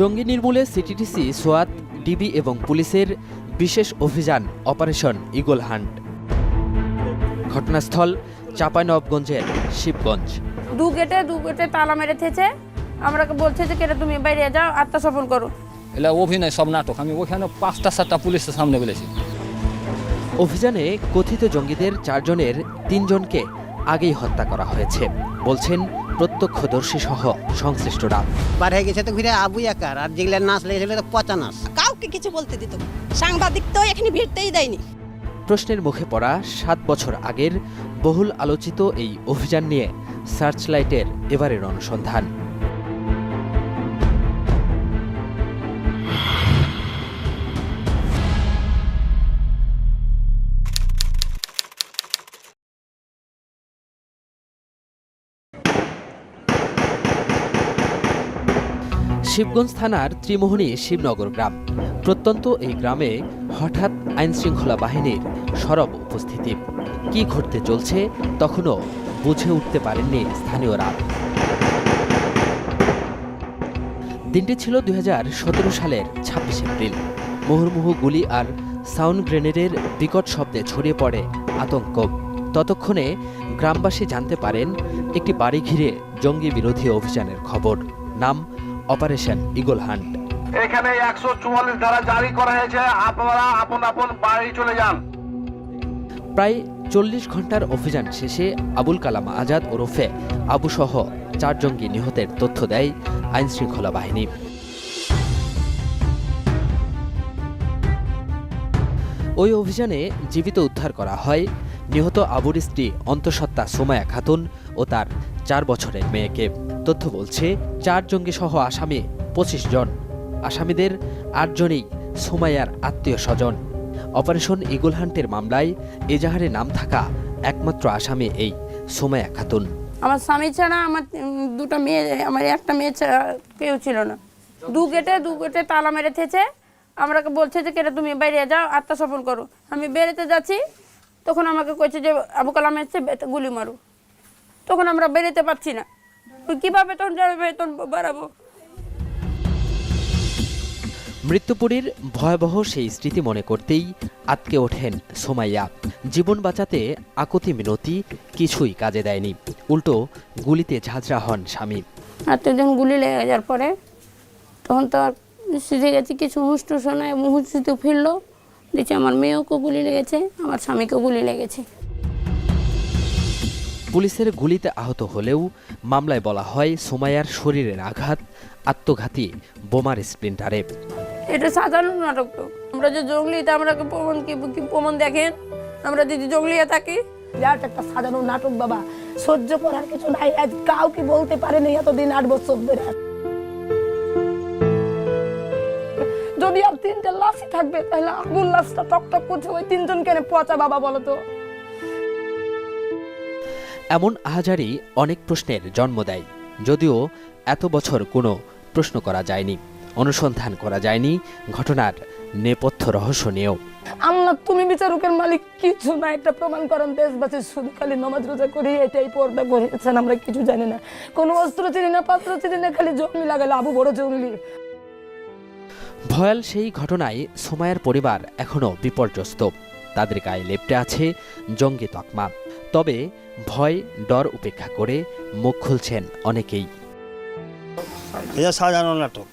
জঙ্গি নির্মূলে CTTC সোয়াত DB এবং পুলিশের বিশেষ অভিযান অপারেশন ইগল হান্ট। ঘটনাস্থল চাঁপাইনবাবগঞ্জের শিবগঞ্জ। দু গেটে দু গেটে তালা মেরে থেছে। আমরাকে বলছে যে কেটে তুমি বাইরে যাও আত্মসমর্পণ করো। এলা অভিনয় সব নাটক। আমি ওখানে পাঁচটা সাতটা পুলিশের সামনে বলেছি। অভিযানে কথিত জঙ্গিদের চারজনের তিনজনকে আগেই হত্যা করা হয়েছে বলছেন প্রত্যক্ষদর্শী সহ সংশ্লিষ্টরা। বার হয়ে গেছে তো ঘুরে আবু একার আর যেগুলো নাচ লেগেছিল তো পচা নাচ। কাউকে কিছু বলতে দিত। সাংবাদিক তো এখানে ভিড়তেই দেয়নি। প্রশ্নের মুখে পড়া সাত বছর আগের বহুল আলোচিত এই অভিযান নিয়ে সার্চলাইটের এবারের অনুসন্ধান। শিবগঞ্জ থানার ত্রিমোহনী শিবনগর গ্রাম। প্রত্যন্ত এই গ্রামে হঠাৎ আইনশৃঙ্খলা বাহিনীর সরব উপস্থিতি। কি ঘটতে চলছে তখনও বুঝে উঠতে পারেননি স্থানীয়রা। দিনটি ছিল দুই হাজার সতেরো সালের ছাব্বিশ এপ্রিল। মুহুর্মুহু গুলি আর সাউন্ড গ্রেনেডের বিকট শব্দে ছড়িয়ে পড়ে আতঙ্ক। ততক্ষণে গ্রামবাসী জানতে পারেন, একটি বাড়ি ঘিরে জঙ্গি বিরোধী অভিযানের খবর। নাম অপারেশন ইগল হান্ট। এখানে একশো চুয়াল্লিশ ধারা জারি করা হয়েছে। আপনারা আপন আপন বাড়ি চলে যান। প্রায় চল্লিশ ঘণ্টার অভিযান শেষে আবুল কালাম আজাদ ওরফে আবু সহ চার জঙ্গি নিহতের তথ্য দেয় আইনশৃঙ্খলা বাহিনী। ওই অভিযানে জীবিত উদ্ধার করা হয়। নিহত আবুর স্ত্রী অন্তঃসত্ত্বা সোমায়া খাতুন ও তার চার বছরের মেয়েকে। তথ্য বলছে, চার জঙ্গি সহ আসামি পঁচিশ জন। আসামিদের আটজনই সোমায়ার আত্মীয় স্বজন। অপারেশন ইগল হান্টের মামলায় এজাহারে নাম থাকা একমাত্র আসামি এই সোমায়া খাতুন। আমার স্বামী ছাড়া আমার দুটো মেয়ে, আমার একটা মেয়ে কেউ ছিল না। দু গেটে দু গেটে তালা মেরে থেছে। আমরাকে বলছে যে, কেটে তুমি বাইরে যাও, আত্মসমর্পণ করো। আমি বেরোতে যাচ্ছি, তখন আমাকে কইছে যে, আবু কালাম এসছে গুলি মারো। তখন আমরা বেরোতে পারছি না। কীভাবে তখন যাবে বেতন বাড়াবো? মৃত্যুপুরীর ভয়াবহ সেই স্মৃতি মনে করতেই আটকে ওঠেন সোমাইয়া। জীবন বাঁচাতে আকতি মিনতি কিছুই কাজে দেয়নি। উল্টো গুলিতে ঝাঁঝরা হন স্বামী। আর তো যখন গুলি লেগে যাওয়ার পরে তখন তো আর সিধে গেছে কিছু হুষ্ট শোনায় মুহূর্তে ফিরলো। দিচ্ছে আমার মেয়েকেও গুলি লেগেছে আমার স্বামীকেও গুলি লেগেছে। পুলিশের গুলিতে আহত হলেও মামলায় বলা হয় সোমাইয়ার শরীরের আঘাত আত্মঘাতী বোমার স্প্লিন্টারে। এটা সাধারণ নাটক তো। আমরা যে জঙ্গলিতে আমরা প্রমাণ কি প্রমাণ দেখেন? আমরা যদি জঙ্গলিয়ে থাকি। বিরাট একটা সাধারণ নাটক বাবা। সহ্য করার কিছু নাই। আজ কাউকে বলতে পারেনি এতদিন আট বছর ধরে। যদি আর তিনটে লাশই থাকবে তাহলে আগুন লাশটা টক টক করছে ওই তিনজন কেন পচা বাবা বলো তো। এমন আহাজারি অনেক প্রশ্নের জন্ম দেয় যদিও এত বছর কোনো প্রশ্ন করা যায়নি অনুসন্ধান করা যায়নি ঘটনার নেপথ্য রহস্য নিয়েও। আল্লাহ তুমি বিচারকের মালিক কিছু না একটা প্রমাণ করেন দেশবাসী শুধু খালি নমাজ রোজা করি এটাই পর্দা করেছেন আমরা কিছু জানি না। কোনো অস্ত্র চিনি না পাত্র চিনি না খালি জঙ্গলি লাগালে আবু বড় জঙ্গলি। ভয়াল সেই ঘটনায় সোমায়ার পরিবার এখনও বিপর্যস্ত। তাদের গায়ে লেপটে আছে জঙ্গি তকমা। তবে ভয় ডর উপেক্ষা করে মুখ খুলছেন অনেকেই। এটা সাজানো নাটক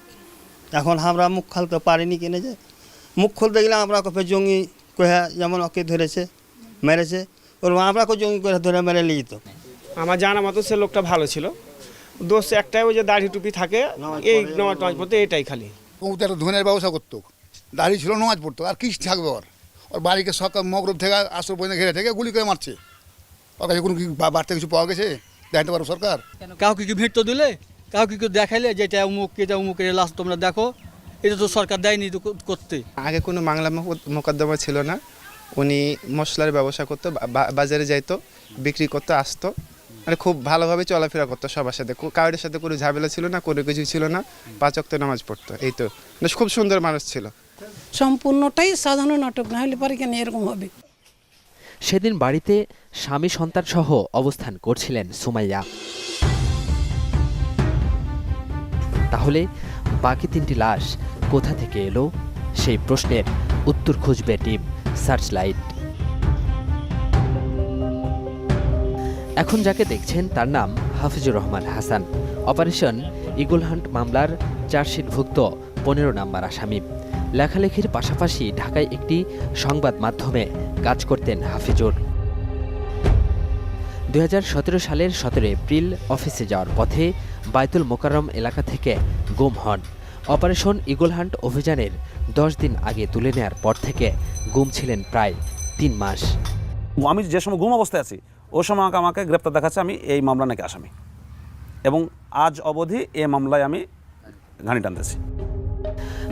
এখন আমরা মুখ খুলতে পারিনি কিনে যে? মুখ খুলতে গেলে আমরা কপে জঙ্গি কহে যেমন ওকে ধরেছে মেরেছে ওর আমরা কো জঙ্গি করে ধরে মেরে নিয়ে যেত। আমার জানা মতো সে লোকটা ভালো ছিল। দোষ একটাই ওই যে দাড়ি টুপি থাকে এই নামাজ টামাজ পড়তে এটাই খালি। ও তো একটা ধনের ব্যবসা করতো। দাড়ি ছিল নামাজ পড়তো আর কি থাকবে ওর। ওর বাড়িকে সকাল মগরব থেকে আসর পর্যন্ত ঘেরে থেকে গুলি করে মারছে। ওর কাছে কোনো কি বাড়তে কিছু পাওয়া গেছে? জানতে পারো সরকার? কাউকে কি ভিড় তো দিলে? কাউকে কি দেখাইলে যে এটা অমুক এটা লাশ তোমরা দেখো? এটা তো সরকার দেয়নি করতে। আগে কোনো বাংলা মক- মোকদ্দমা ছিল না। উনি মশলার ব্যবসা করতো বাজারে যাইতো বিক্রি করতো আসতো। মানে খুব ভালোভাবে চলাফেরা করতো সবার সাথে। কো- কারোর সাথে কোনো ঝামেলা ছিল না কোনো কিছু ছিল না। পাঁচ ওয়াক্ত নামাজ পড়তো এই তো। খুব সুন্দর মানুষ ছিল। সম্পূর্ণটাই সাধারণ নাটক না হলে পরে কেন এরকম হবে? সেদিন বাড়িতে স্বামী সন্তানসহ অবস্থান করছিলেন সুমাইয়া। তাহলে বাকি তিনটি লাশ কোথা থেকে এলো? সেই প্রশ্নের উত্তর খুঁজবে টিম সার্চলাইট। এখন যাকে দেখছেন তার নাম Hafizur Rahman Hasan. Operation eagle hunt মামলার চার্জশিটভুক্ত পনেরো নাম্বার আসামি। লেখালেখির পাশাপাশি ঢাকায় একটি সংবাদ মাধ্যমে কাজ করতেন হাফিজুর। দু হাজার সতেরো সালের সতেরো এপ্রিল অফিসে যাওয়ার পথে বাইতুল মোকাররম এলাকা থেকে গুম হন। অপারেশন ইগল হান্ট অভিযানের দশ দিন আগে তুলে নেয়ার পর থেকে গুম ছিলেন প্রায় তিন মাস। আমি যে সময় গুম অবস্থায় আছি ও সময় আমাকে আমাকে গ্রেপ্তার দেখাচ্ছে আমি, এই মামলা নাকি আসামি। এবং আজ অবধি এ মামলায় আমি ঘানি টানতেছি।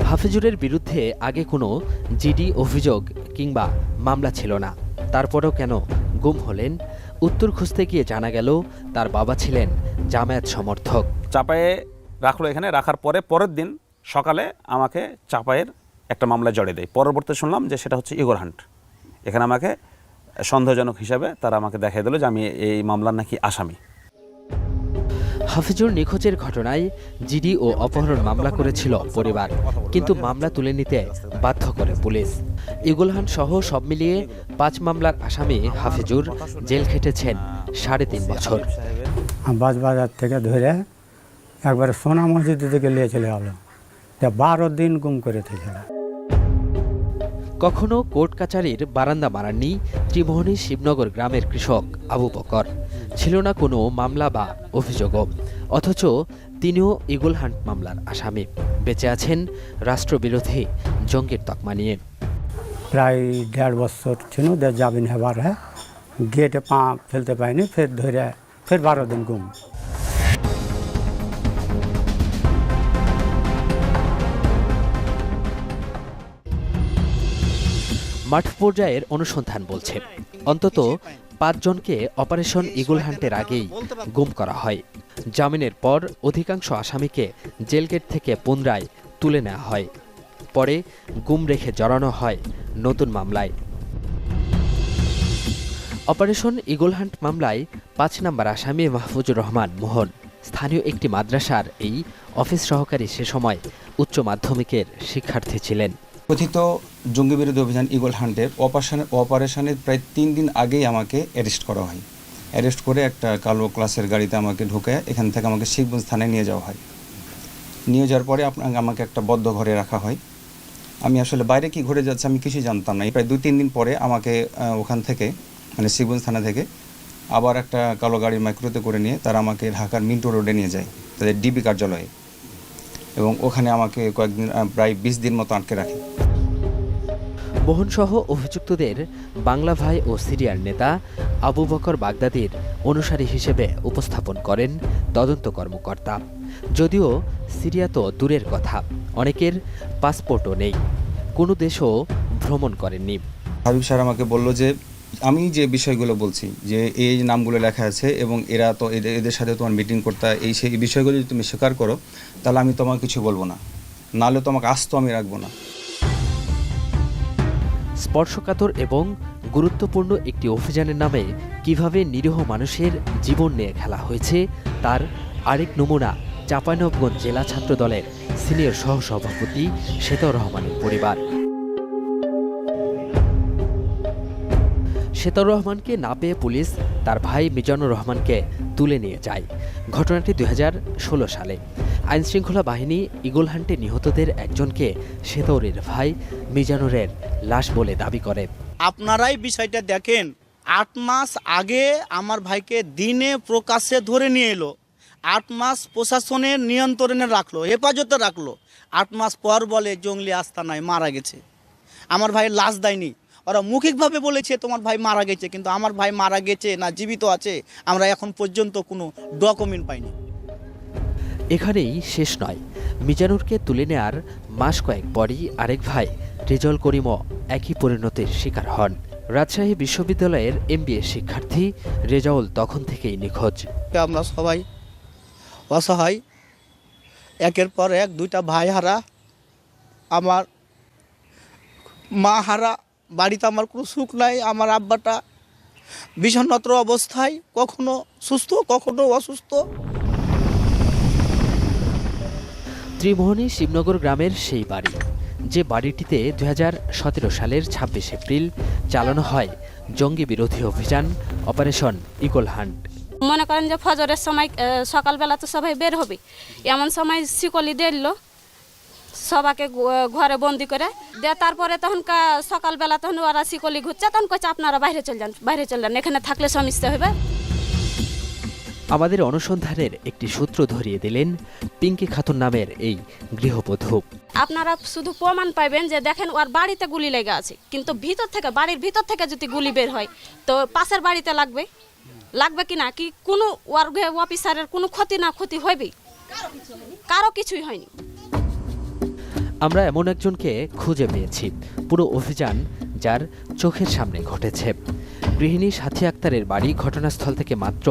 হাফিজুরের বিরুদ্ধে আগে কোনো জিডি অভিযোগ কিংবা মামলা ছিল না। তারপরও কেন গুম হলেন? উত্তর খুঁজতে গিয়ে জানা গেল, তার বাবা ছিলেন জামায়াত সমর্থক। চাপায়ে রাখল এখানে, রাখার পরে পরের দিন সকালে আমাকে চাপায়ের একটা মামলা জড়িয়ে দেয়। পরবর্তী শুনলাম যে সেটা হচ্ছে ইগোর হান্ট। এখানে আমাকে সন্দেহজনক হিসাবে তারা আমাকে দেখাই দিল যে আমি এই মামলার নাকি আসামি। হাফিজুর নিখোঁজের ঘটনায় জিডি ও অপহরণ মামলা করেছিল পরিবার কিন্তু মামলা তুলে নিতে বাধ্য করে পুলিশ। ইগুলহান সহ সব মিলিয়ে পাঁচ মামলার আসামি হাফিজুর জেল খেটেছেন সাড়ে তিন বছর। বাজার থেকে ধরে একবারে সোনা মসজিদের দিকে নিয়ে চলে গেলো বারো দিন গুম করে থেকে কখনো কোর্ট কাচারির বারান্দা মারাননি ত্রিমোহনী শিবনগর গ্রামের কৃষক আবু বকর। ছিল না কোনো মামলা বা অভিযোগও। অথচ তিনিও ইগুল হান্ট মামলার আসামি। বেঁচে আছেন রাষ্ট্রবিরোধী জঙ্গির তকমা নিয়ে। প্রায় দেড় বছর ছিল দে যাবিন হেবার হ্যাঁ? গেটে পা ফেলতে পাইনি ফের ধরে ফের বারো দিন গুম মাঠ পর্যায়ের অনুসন্ধান বলছে অন্তত পাঁচজনকে অপারেশন ইগুল হান্টের আগেই গুম করা হয়। জামিনের পর অধিকাংশ আসামিকে জেলগেট থেকে পুনরায় তুলে নেওয়া হয়। পরে গুম রেখে জড়ানো হয় নতুন মামলায়। অপারেশন ইগল হান্ট মামলায় পাঁচ নম্বর আসামি মাহফুজুর রহমান মোহন। স্থানীয় একটি মাদ্রাসার এই অফিস সহকারী সে সময় উচ্চ মাধ্যমিকের শিক্ষার্থী ছিলেন। কথিত জঙ্গি বিরোধী অভিযান ইগল হান্টের অপারেশন অপারেশনের প্রায় তিন দিন আগেই আমাকে অ্যারেস্ট করা হয়। অ্যারেস্ট করে একটা কালো ক্লাসের গাড়িতে আমাকে ঢুকে এখান থেকে আমাকে শিখগঞ্জ থানায় নিয়ে যাওয়া হয়। নিয়ে যাওয়ার পরে আপনাকে আমাকে একটা বদ্ধ ঘরে রাখা হয়। আমি আসলে বাইরে কি ঘুরে যাচ্ছে আমি কিছুই জানতাম না। প্রায় দুই তিন দিন পরে আমাকে ওখান থেকে মানে শিখগঞ্জ থানা থেকে আবার একটা কালো গাড়ির মাইক্রোতে করে নিয়ে তারা আমাকে ঢাকার মিন্টো রোডে নিয়ে যায়, তাদের ডিবি কার্যালয়ে। এবং ওখানে আমাকে কয়েকদিন প্রায় বিশ দিন মতো আটকে রাখে। মোহনসহ অভিযুক্তদের বাংলা ভাই ও সিরিয়ার নেতা আবু বকর বাগদাদির অনুসারী হিসেবে উপস্থাপন করেন তদন্ত কর্মকর্তা। যদিও সিরিয়া তো দূরের কথা, অনেকের পাসপোর্টও নেই। কোনো দেশও ভ্রমণ করেননি। হাবিব স্যার আমাকে বলল যে, আমি যে বিষয়গুলো বলছি, যে এই নামগুলো লেখা আছে এবং এরা তো এদের সাথে তোমার মিটিং করতে এই সেই বিষয়গুলো যদি তুমি স্বীকার করো, তাহলে আমি তোমাকে কিছু বলব না। নাহলে তোমাকে আস্ত আমি রাখব না। স্পর্শকাতর এবং গুরুত্বপূর্ণ একটি অভিযানের নামে কীভাবে নিরীহ মানুষের জীবন নিয়ে খেলা হয়েছে, তার আরেক নমুনা চাঁপাইনবগঞ্জ জেলা ছাত্র দলের সিনিয়র সহসভাপতি শ্বেতর রহমানের পরিবার। শ্বেতর রহমানকে না পেয়ে পুলিশ তার ভাই মিজানুর রহমানকে তুলে নিয়ে যায়। ঘটনাটি দু হাজার ষোলো সালে। আইনশৃঙ্খলা বাহিনী ইগল হান্টে নিহতদের একজনকে শ্বেতরের ভাই মিজানুরের লাশ বলে দাবি করে। আপনারাই বিষয়টা দেখেন, আট মাস আগে আমার ভাইকে দিনে প্রকাশ্যে ধরে নিয়ে এলো, আট মাস প্রশাসনের নিয়ন্ত্রণে রাখল, হেফাজতে রাখল, আট মাস পর বলে জঙ্গলি আস্তানায় মারা গেছে। আমার ভাই লাশ দেয়নি, ওরা মৌখিকভাবে বলেছে তোমার ভাই মারা গেছে, কিন্তু আমার ভাই মারা গেছে না জীবিত আছে, আমরা এখন পর্যন্ত কোনো ডকুমেন্ট পাইনি। এখানেই শেষ নয়। মিজানুরকে তুলে নেয়ার মাস কয়েক পরই আরেক ভাই, রেজল করিমও একই পরিণতির শিকার হন। রাজশাহী বিশ্ববিদ্যালয়ের এমবিএ শিক্ষার্থী রেজাউল তখন থেকেই নিখোঁজ। আমরা সবাই? অসহায়। একের পর এক দুইটা ভাই হারা। আমার মা হারা। বাড়িতে আমার কোনো সুখ নাই। আমার আব্বাটা বিষণ্ণত্র অবস্থায় কখনো সুস্থ, কখনো অসুস্থ। ত্রিমোহনী শিবনগর গ্রামের সেই বাড়ি, যে বাড়িটিতে দুই হাজার সতেরো সালের ছাব্বিশ এপ্রিল চালানো হয় জঙ্গি বিরোধী অভিযান অপারেশন ইগল হান্ট। মনে করেন যে ফজরের সময় সকালবেলা তো সবাই বের হবে। এমন সময় শিকলি দিল সবাকে ঘরে বন্দি করে দে তারপরে তখন সকালবেলা তখন ওরা শিকলি ঘুরছে, তখন কচ্ছে আপনারা বাইরে চলে যান, বাইরে চলে যান, এখানে থাকলে সমস্যা হবে আমাদের অনুসন্ধানের একটি সূত্র ধরিয়ে দিলেন পিঙ্কি খাতুন নামের এই গৃহবধূ। আপনারা শুধু প্রমাণ পাইবেন যে দেখেন ওর বাড়িতে গুলি লেগে আছে। কিন্তু ভিতর থেকে বাড়ির ভিতর থেকে যদি গুলি বের হয় তো পাশের বাড়িতে লাগবে? লাগবে কি না? কি কোনো ওর অফিসারের কোনো ক্ষতি না ক্ষতি হইবে কারও কিছুই হয়নি। আমরা এমন একজনকে খুঁজে পেয়েছি। পুরো অভিযান যার চোখের সামনে ঘটেছে। গৃহিণী সাথী আক্তারের বাড়ি ঘটনাস্থল থেকে মাত্র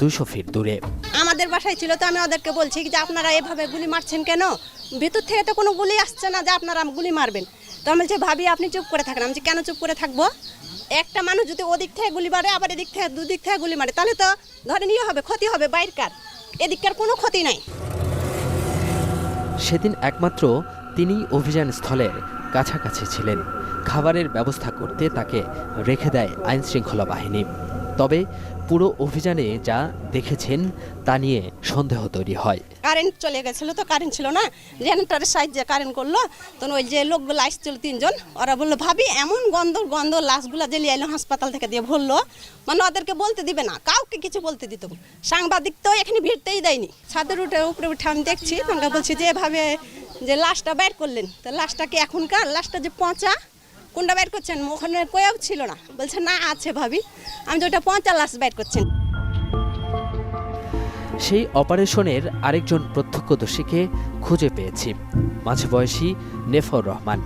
দুশো ফিট দূরে। আমাদের বাসায় ছিল তো আমি ওদেরকে বলছি যে আপনারা এভাবে গুলি মারছেন কেন? ভিতর থেকে তো কোনো গুলি আসছে না যে আপনারা গুলি মারবেন। তো আমি বলছি ভাবি আপনি চুপ করে থাকেন। আমি কেন চুপ করে থাকব? একটা মানুষ যদি ওদিক থেকে গুলি মারে আবার এদিক থেকে দুদিক থেকে গুলি মারে তাহলে তো ধরে নিয়ে হবে ক্ষতি হবে বাইরকার এদিককার কোনো ক্ষতি নাই। সেদিন একমাত্র তিনি অভিযান স্থলের কাছাকাছি ছিলেন। খাবারের ব্যবস্থা করতে তাকে রেখে দেয় আইনশৃঙ্খলা বাহিনী। তবে পুরো অভিযানে যা দেখেছেন তা নিয়ে সন্দেহ তৈরি হয়। কারেন্ট চলে গেছিল তো, কারেন্ট ছিল না। জেনারেটারের সাহায্যে, কারেন্ট করল। তখন ওই যে লোকগুলো আসছিল তিনজন, ওরা বলল, ভাবি, এমন গন্ধ গন্ধ লাশগুলো জ্বালিয়ে এলো হাসপাতাল থেকে দিয়ে ভরলো মানে ওদেরকে বলতে দিবে না, কাউকে কিছু বলতে দিত সাংবাদিক তো এখানে ভিড়তেই দেয়নি। ছাদের উঠে, উপরে উঠে আমি দেখছি, তখন বলছি যে, এভাবে যে লাশটা বের করলেন, তো লাশটা কি এখনকার? লাশটা যে পচা কোনটা বের করছেন ওখানে কোয়াও ছিল না। বলছে না আছে ভাবি। আমি যে ওটা পচা লাশ বের করছেন সেই অপারেশনের আরেকজন প্রত্যক্ষদর্শীকে খুঁজে পেয়েছি। মাঝবয়সী নেফর রহমান।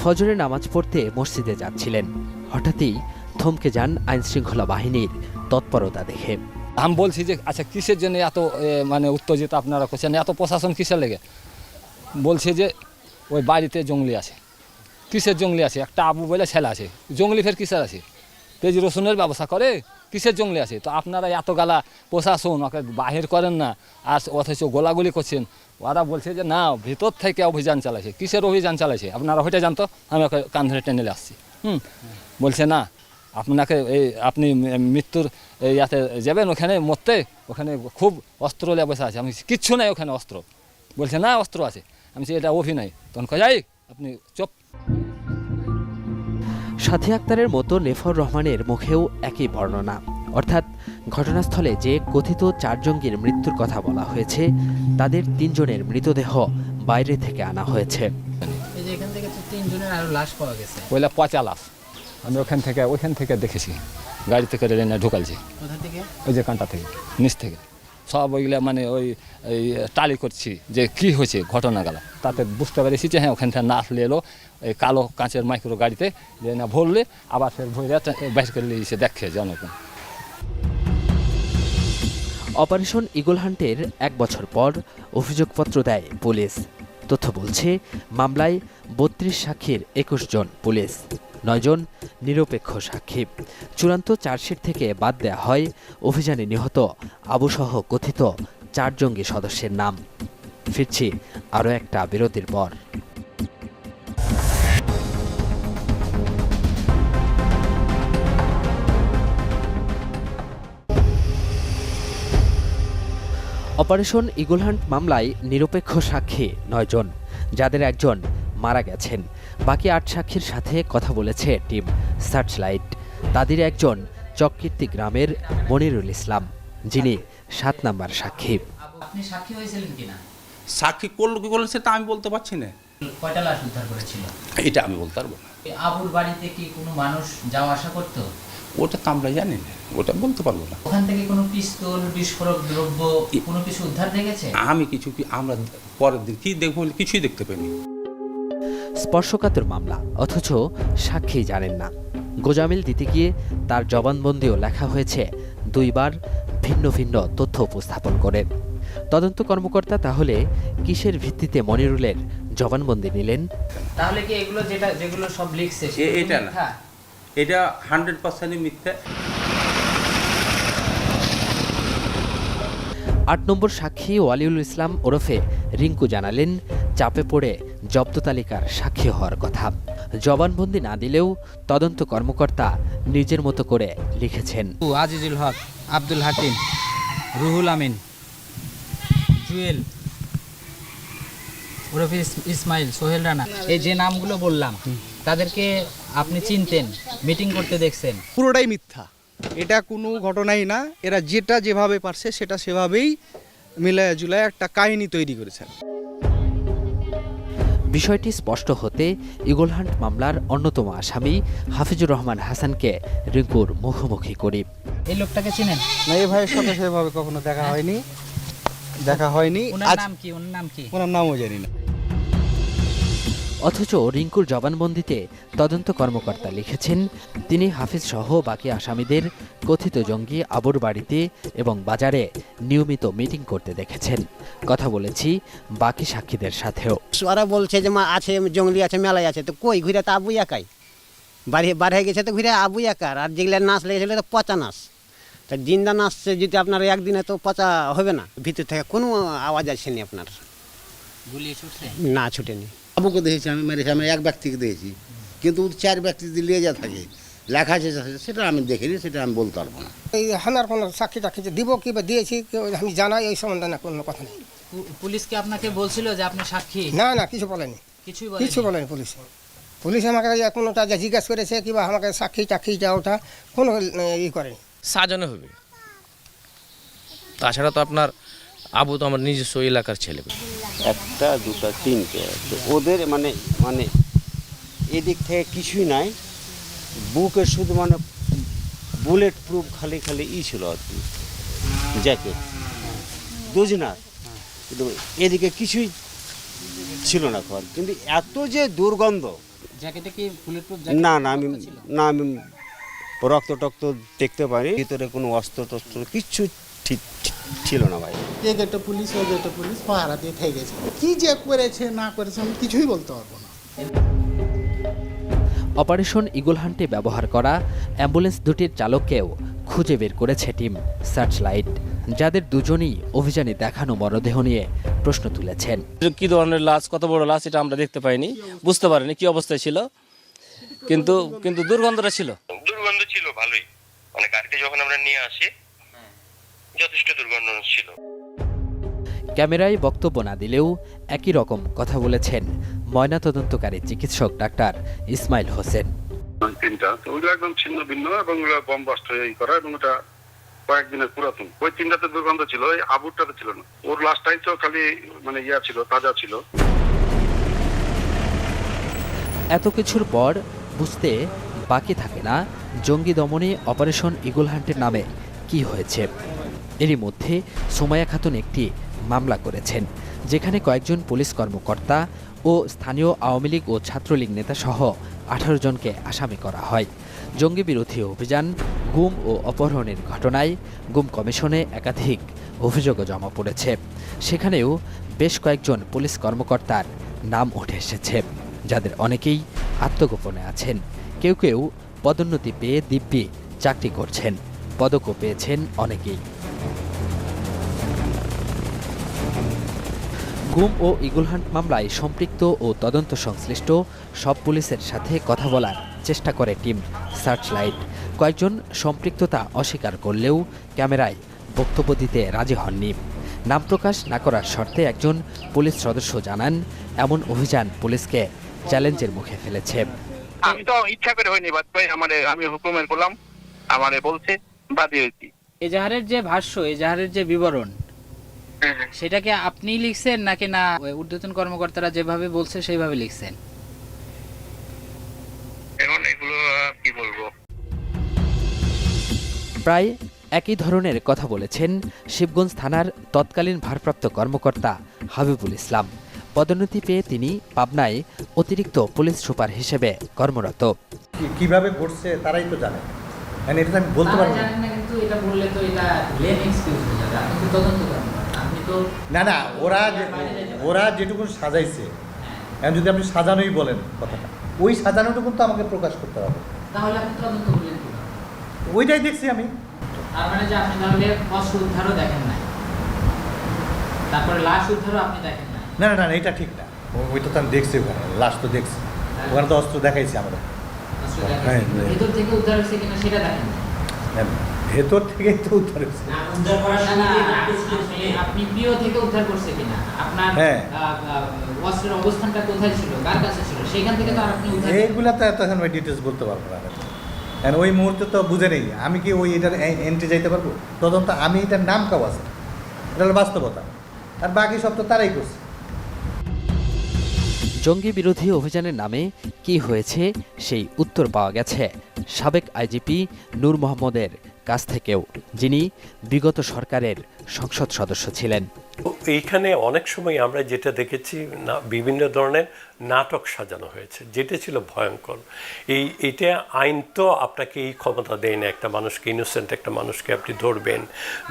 ফজরে নামাজ পড়তে মসজিদে যাচ্ছিলেন। হঠাৎই থমকে যান আইনশৃঙ্খলা বাহিনীর তৎপরতা দেখে। আমি বলছি যে আচ্ছা কিসের জন্য এত মানে উত্তেজিত আপনারা করছেন? এত প্রশাসন কিসের লেগে? বলছে যে ওই বাড়িতে জঙ্গলি আছে। কিসের জঙ্গলি আছে? একটা আবু বলে ছেলে আছে। জঙ্গলি ফের কিসের আছে? তেজ রসুনের ব্যবসা করে, কিসের জঙ্গলি আছে? তো আপনারা এত গালা প্রশাসন, ওকে বাহির করেন না, আর অথচ গোলাগুলি করছেন। ওরা বলছে যে, না, ভিতর থেকে অভিযান চালাইছে। কিসের অভিযান চালাইছে? আপনারা ওইটা জানতো? আমি ওকে কান ধরে টেনে আসছি। হুম। বলছে, না, আপনাকে এই, আপনি মৃত্যুর ইয়াতে যাবেন ওখানে মরতে। ওখানে খুব অস্ত্র বসে আছে। আমি কিচ্ছু নাই ওখানে অস্ত্র। বলছে, না, অস্ত্র আছে। আমি এটা অভিনয় তখন কয়, যাই, আপনি চুপ। সাথী আক্তারের মতো নেফর রহমানের মুখেও একই বর্ণনা। অর্থাৎ ঘটনাস্থলে যে কথিত চার জঙ্গির মৃত্যুর কথা বলা হয়েছে তাদের তিনজনের মৃতদেহ বাইরে থেকে আনা হয়েছে। এই যে এখান থেকে তো তিনজনের আরও লাশ পাওয়া গেছে। ওইলা পচা লাশ। আমি ওখান থেকে ওইখান থেকে দেখেছি। গাড়িতে করে এনে ঢুকালছি। ওই যে কানটা থেকে নিচ থেকে। সব ওইগুলা মানে ওই টালি করছি যে কি হয়েছে ঘটনাগুলো। তাতে বুঝতে পেরেছি যে হ্যাঁ ওখান থেকে না আসলে এলো। এই কালো কাঁচের মাইক্রো গাড়িতে যে না ভরলে আবার ফের ভরে বাইর করে নিয়ে এসে দেখে জনগণ অপারেশন ইগল হান্টের এক বছর পর অভিযোগপত্র দেয় পুলিশ। তথ্য বলছে, মামলায় বত্রিশ সাক্ষীর একুশ জন পুলিশ নয়জন নিরপেক্ষ সাক্ষী। চূড়ান্ত চার্জশিট থেকে বাদ দেয়া হয় অভিযানে নিহত আবুসহ কথিত চার জঙ্গি সদস্যের নাম। ফিরছি আরও একটা বিরতির পর। অপারেশন ইগলহান্ট মামলায় নিরপেক্ষ সাক্ষী নয়জন যাদের একজন মারা গেছেন। বাকি আট সাক্ষীর সাথে কথা বলেছে টিম সার্চলাইট। তাদের একজন চককীর্তি গ্রামের মনিরুল ইসলাম যিনি সাত নাম্বার সাক্ষী। আপনি সাক্ষী হয়েছিলেন কিনা? সাক্ষী করল কি করল সেটা আমি বলতে পারছি না। কয়টা লাশ উদ্ধার করেছিল? এটা আমি বলতে পারব না। আবুর বাড়িতে কি কোনো মানুষ যাওয়া আসা করতো? ওটা তো আমরা জানি না ওটা বলতে পারব না। ওখান থেকে কোনো পিস্তল বিস্ফোরক দ্রব্য কোনো কিছু উদ্ধার দেখেছে? আমি কিছু কি আমরা পরের দিন কি দেখব কিছুই দেখতে পাইনি। স্পর্শকাতর মামলা অথচ সাক্ষী জানেন না। গোজামিল দিতে গিয়ে তার জবানবন্দিও লেখা হয়েছে দুইবার ভিন্ন ভিন্ন তথ্য উপস্থাপন করে। তদন্ত কর্মকর্তা তাহলে কিসের ভিত্তিতে মনিরুলের জবানবন্দি নিলেন? তাহলে কি এগুলো যেটা যেগুলো সব লিখছে এটা না। এটা হান্ড্রেড পার্সেন্টই মিথ্যা। আট নম্বর সাক্ষী ওয়ালিউল ইসলাম ওরফে রিঙ্কু জানালেন চাপে পড়ে জব্দ তালিকার সাক্ষী হওয়ার কথা। জবানবন্দি না দিলেও তদন্ত কর্মকর্তা নিজের মতো করে লিখেছেন। আজিজুল হক আব্দুল হাকিম রুহুল আমিন জুয়েল ওরফে ইসমাইল সোহেল রানা এই যে নামগুলো বললাম তাদেরকে আপনি চিনতেন মিটিং করতে দেখছেন। পুরোটাই মিথ্যা। এটা কোনো ঘটনাই না। এরা যেটা যেভাবে পারছে সেটা সেভাবেই মিলায় জুলায় একটা কাহিনী তৈরি করেছেন। বিষয়টি স্পষ্ট হতে ইগলহান্ট মামলার অন্যতম আসামি হাফিজুর রহমান হাসানকে রিঙ্কুর মুখোমুখি করি। এই লোকটাকে চিনেন? না এই ভাইয়ের সাথে সেভাবে কখনো দেখা হয়নি। দেখা হয়নি। ওনার নাম কি? ওনার নাম কি? ওনার নামও জানি না। অথচ রিঙ্কুর জবানবন্দিতে তদন্ত কর্মকর্তা লিখেছেন তিনি হাফিজ সহ বাকি আসামিদের কথিত জঙ্গি আবুর বাড়িতে এবং বাজারে নিয়মিত মিটিং করতে দেখেছেন। কথা বলেছি বাকি সাক্ষীদের সাথেও। ওরা বলছে যে মা আছে জঙ্গলি আছে মেলায় আছে তো কই ঘুরে তো আবু একাই বাড়ি বাড়ি গেছে তো ঘুরে আবু একার আর যেগুলো নাচ লেগেছিল তো পচা নাচ। তা জিন্দা নাচছে যদি আপনার একদিনে তো পচা হবে না ভিতর থেকে কোনো আওয়াজ আসেনি আপনার। না ছুটেনি। আবুকে দেখেছি আমি মেরেছি আমি এক ব্যক্তিকে দেখেছি কিন্তু চার ব্যক্তি যদি যা থাকে লেখা আছে সেটা আমি দেখিনি সেটা আমি বলতে পারব না। এই হানার কোনো সাক্ষী টাক্ষী যে দিব কি বা দিয়েছি কেউ আমি জানাই এই সম্বন্ধে না কোনো কথা নেই। পু- পুলিশ কি আপনাকে বলছিল যে আপনি সাক্ষী? না না কিছু বলেনি। কিছুই কিছু বলেনি পুলিশ। পুলিশ আমাকে কোনোটা যে জিজ্ঞাসা করেছে কিংবা আমাকে সাক্ষী টাক্ষী যা ওটা কোনো ই করেনি। সাজানো হবে। তাছাড়া তো আপনার আবু তো আমার নিজস্ব এলাকার ছেলে। একটা দুটা তিনটে তো ওদের মানে মানে এদিক থেকে কিছুই নাই। বুকে শুধু মানে বুলেট প্রুফ খালি খালি ই ছিল আর কি জ্যাকেট দুজনার। কিন্তু এদিকে কিছুই ছিল না খবর কিন্তু এত যে দুর্গন্ধ। জ্যাকেটে কি বুলেট প্রুফ না না আমি না আমি রক্ত টক্ত দেখতে পারি ভিতরে কোনো অস্ত্র টস্ত্র কিচ্ছু ঠিক ছিল না ভাই। এ গেটে পুলিশ ও গেটে পুলিশ পাহারা দিয়ে থেকে গেছে। কি যে করেছে না করেছে আমি কিছুই বলতে পারব না। অপারেশন ইগলহান্টে ব্যবহার করা অ্যাম্বুলেন্স দুটির চালককেও খুঁজে বের করেছে টিম সার্চলাইট যাদের দুজনই অভিযানে দেখানো মরদেহ নিয়ে প্রশ্ন তুলেছেন। কি ধরনের লাশ কত বড় লাশ এটা আমরা দেখতে পাইনি। বুঝতে পারিনি কি অবস্থায় ছিল কিন্তু কিন্তু দুর্গন্ধটা ছিল। দুর্গন্ধ ছিল ভালোই। মানে গাড়িতে যখন আমরা নিয়ে আসি যথেষ্ট দুর্গন্ধ ছিল। ক্যামেরায় বক্তব্য না দিলেও একই রকম কথা বলেছেন ময়নাতদন্তকারী চিকিৎসক ডাক্তার ইসমাইল হোসেন। তিনটা। তো ওইগুলো একদম ছিন্ন ভিন্ন এবং ওগুলো বম বাস্ট হয়ে করা এবং ওটা কয়েকদিনের পুরাতন। ওই তিনটাতে দুর্গন্ধ ছিল ওই আবুরটাতে ছিল না। ওর লাস্টটাই তো খালি মানে ইয়া ছিল তাজা ছিল। এত কিছুর পর বুঝতে বাকি থাকে না জঙ্গি দমনে অপারেশন ইগল হান্টের নামে কি হয়েছে। এরই মধ্যে সোমায়া খাতুন একটি মামলা করেছেন, যেখানে কয়েকজন পুলিশ কর্মকর্তা ও স্থানীয় আওয়ামী লীগ ও ছাত্রলীগ নেতাসহ আঠারো জনকে আসামি করা হয়। জঙ্গি বিরোধী অভিযান, গুম ও অপহরণের ঘটনায় গুম কমিশনে একাধিক অভিযোগও জমা পড়েছে। সেখানেও বেশ কয়েকজন পুলিশ কর্মকর্তার নাম উঠে এসেছে, যাদের অনেকেই আত্মগোপনে আছেন। কেউ কেউ পদোন্নতি পেয়ে দিব্যি চাকরি করছেন, পদকও পেয়েছেন অনেকেই। গুম ও ইগুলহান্ট মামলায় সম্পৃক্ত ও তদন্ত সংশ্লিষ্ট সব পুলিশের সাথে কথা বলার চেষ্টা করে টিম সার্চলাইট। কয়েকজন সম্পৃক্ততা অস্বীকার করলেও ক্যামেরায় বক্তব্য দিতে রাজি হননি। নাম প্রকাশ না করার শর্তে একজন পুলিশ সদস্য জানান এমন অভিযান পুলিশকে চ্যালেঞ্জের মুখে ফেলেছে। আমি তো ইচ্ছা করে হয়নি বাদ ভাই আমারে আমি হুকুমের করলাম আমারে বলছে বাদী হয়েছি। এজাহারের যে ভাষ্য এজাহারের যে বিবরণ সেটাকে আপনি লিখছেন নাকি না? ওই ঊর্ধ্বতন কর্মকর্তারা যেভাবে বলছে সেইভাবে লিখছেন। এখন এগুলো কি বলব? প্রায় একই ধরনের কথা বলেছেন শিবগঞ্জ থানার তৎকালীন ভারপ্রাপ্ত কর্মকর্তা হাবিবুল ইসলাম। পদোন্নতি পেয়ে তিনি পাবনায় অতিরিক্ত পুলিশ সুপার হিসেবে কর্মরত। কীভাবে ঘটছে তারাই তো জানে। মানে এটা আমি বলতে পারব না। কিন্তু এটা বললে তো এটা লেম এক্সকিউজ হয়ে যাবে। আপনি তো তদন্ত তো না না ওরা ওরা যেটুকু সাজাইছে। এখন যদি আপনি সাজানোই বলেন কথাটা ওই সাজানোটুকু তো আমাকে প্রকাশ করতে হবে। তাহলে আপনি তদন্ত করলেন ওইটাই দেখছি আমি। তার মানে যে আপনি তাহলে অস্ত্র উদ্ধারও দেখেন নাই? তারপরে লাশ উদ্ধারও আপনি দেখেন না না না এটা ঠিক না। ও- ওইটা তো আমি দেখছি ওখানে লাশ তো দেখছি। ওখানে তো অস্ত্র দেখাইছি আমরা হ্যাঁ। হ্যাঁ। থেকে উদ্ধার হয়েছে কিনা সেটা দেখেন ভেতর থেকেই তো উদ্ধার হয়েছে। না, না, আপনি- প্রিয় থেকে উদ্ধার করছে কিনা? আপনার হ্যাঁ। অবস্থানটা কোথায় ছিল? কার কাছে ছিল? সেখান থেকে তো আপনি এইগুলা তো এত ওই ডিটেলস বলতে পারব না কারণ ওই মুহূর্তে তো বুঝে নেই। আমি কি ওই এটার এন্ট্রি যাইতে পারব? তদন্ত আমি এটার নাম কাউ আছে? এটা হলো বাস্তবতা। আর বাকি সব তো তারাই করছে। জঙ্গি বিরোধী অভিযানের নামে কি হয়েছে সেই উত্তর পাওয়া গেছে সাবেক আইজিপি নূর মোহাম্মদের কাছ থেকেও, যিনি বিগত সরকারের সংসদ সদস্য ছিলেন। এইখানে অনেক সময় আমরা যেটা দেখেছি, না, বিভিন্ন ধরনের নাটক সাজানো হয়েছে, যেটা ছিল ভয়ঙ্কর। এই, এটা আইন তো আপনাকে এই ক্ষমতা দেয় না, একটা মানুষকে ইনোসেন্ট একটা মানুষকে আপনি ধরবেন,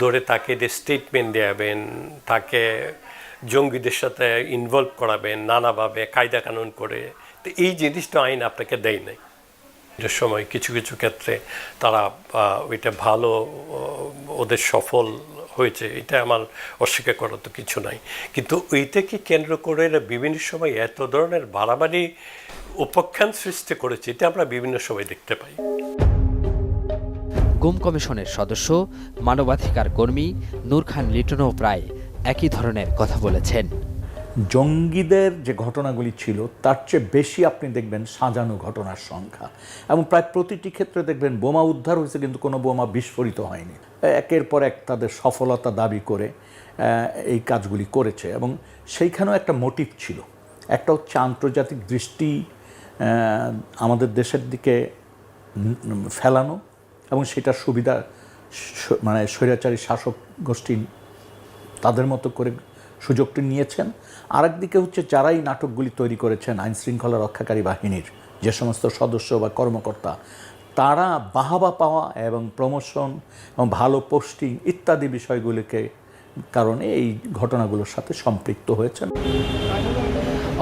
ধরে তাকে স্টেটমেন্ট দেওয়াবেন তাকে জঙ্গিদের সাথে ইনভলভ করাবেন, নানাভাবে কায়দা কানুন করে। তো এই জিনিসটা আইন আপনাকে দেয় নাই। সময় কিছু কিছু ক্ষেত্রে তারা ওইটা ভালো ওদের সফল হয়েছে, এটা আমার অস্বীকার করার তো কিছু নাই। কিন্তু ওইটাকে কেন্দ্র করে বিভিন্ন সময় এত ধরনের বাড়াবাড়ি উপাখ্যান সৃষ্টি করেছে, এটা আমরা বিভিন্ন সময় দেখতে পাই। গুম কমিশনের সদস্য, মানবাধিকার কর্মী, নূর খান লিটনও প্রায় একই ধরনের কথা বলেছেন। জঙ্গিদের যে ঘটনাগুলি ছিল, তার চেয়ে বেশি আপনি দেখবেন সাজানো ঘটনার সংখ্যা। এবং প্রায় প্রতিটি ক্ষেত্রে দেখবেন বোমা উদ্ধার হয়েছে, কিন্তু কোনো বোমা বিস্ফোরিত হয়নি। একের পর এক তাদের সফলতা দাবি করে এই কাজগুলি করেছে। এবং সেইখানেও একটা মোটিভ ছিল। একটা হচ্ছে আন্তর্জাতিক দৃষ্টি আমাদের দেশের দিকে ফেলানো এবং সেটার সুবিধা মানে স্বৈরাচারী শাসক গোষ্ঠী তাদের মতো করে সুযোগটি নিয়েছেন। আরেকদিকে হচ্ছে যারাই নাটকগুলি তৈরি করেছেন আইন শৃঙ্খলা রক্ষাকারী বাহিনীর যে সমস্ত সদস্য বা কর্মকর্তা, তারা বাহাবা পাওয়া এবং প্রমোশন এবং ভালো পোস্টিং ইত্যাদি বিষয়গুলিকে কারণে এই ঘটনাগুলোর সাথে সম্পৃক্ত হয়েছেন।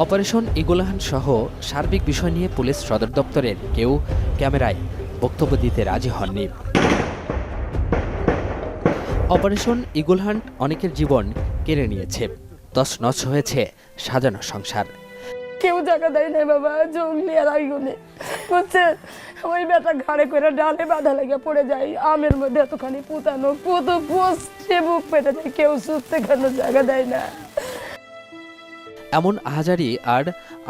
অপারেশন ইগুলাহান সহ সার্বিক বিষয় নিয়ে পুলিশ সদর দপ্তরের কেউ ক্যামেরায় বক্তব্য দিতে রাজি হননি। অপারেশন ইগুলহান্ট অনেকের জীবন কেড়ে নিয়েছে। তছনছ হয়েছে সাজানো সংসার। কেউ জায়গা দেয় না বাবা জঙ্গলি আর আইগুনে বুঝছেন? ওই বেটা ঘাড়ে করে ডালে বাঁধা লেগে পড়ে যায় আমের মধ্যে এতখানি পুতানো পুতু পোস্টে বুক পেটে যায় কেউ সুস্থে কেন জায়গা দেয় না। এমন আহাজারি আর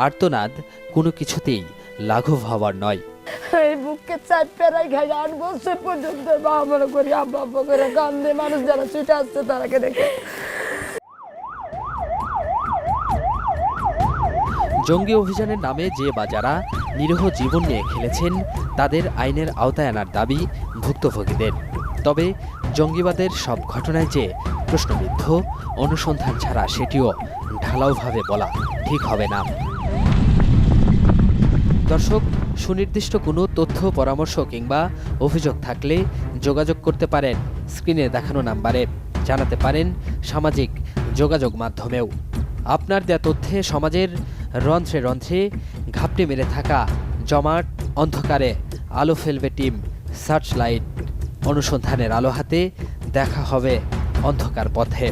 আর্তনাদ কোনো কিছুতেই লাঘব হওয়ার নয়। এই আট বছর পর্যন্ত বাবা মনে করি আব্বা আব্বা করে মানুষ যারা ছুটে আসছে তারাকে দেখে। জঙ্গি অভিযানের নামে যে বা যারা নিরীহ জীবন নিয়ে খেলেছেন, তাদের আইনের আওতায় আনার দাবি ভুক্তভোগীদের। তবে জঙ্গিবাদের সব ঘটনায় যে প্রশ্নবিদ্ধ, অনুসন্ধান ছাড়া সেটিও ঢালাওভাবে বলা ঠিক হবে না। দর্শক সুনির্দিষ্ট কোনো তথ্য, পরামর্শ কিংবা অভিযোগ থাকলে যোগাযোগ করতে পারেন। স্ক্রিনে দেখানো নাম্বারে জানাতে পারেন সামাজিক যোগাযোগ মাধ্যমেও। আপনার দেয়া তথ্যে সমাজের রন্ধ্রে রন্ধ্রে ঘাপটি মেরে থাকা জমাট, অন্ধকারে আলো ফেলবে টিম সার্চ লাইট অনুসন্ধানের আলো হাতে দেখা হবে অন্ধকার পথে।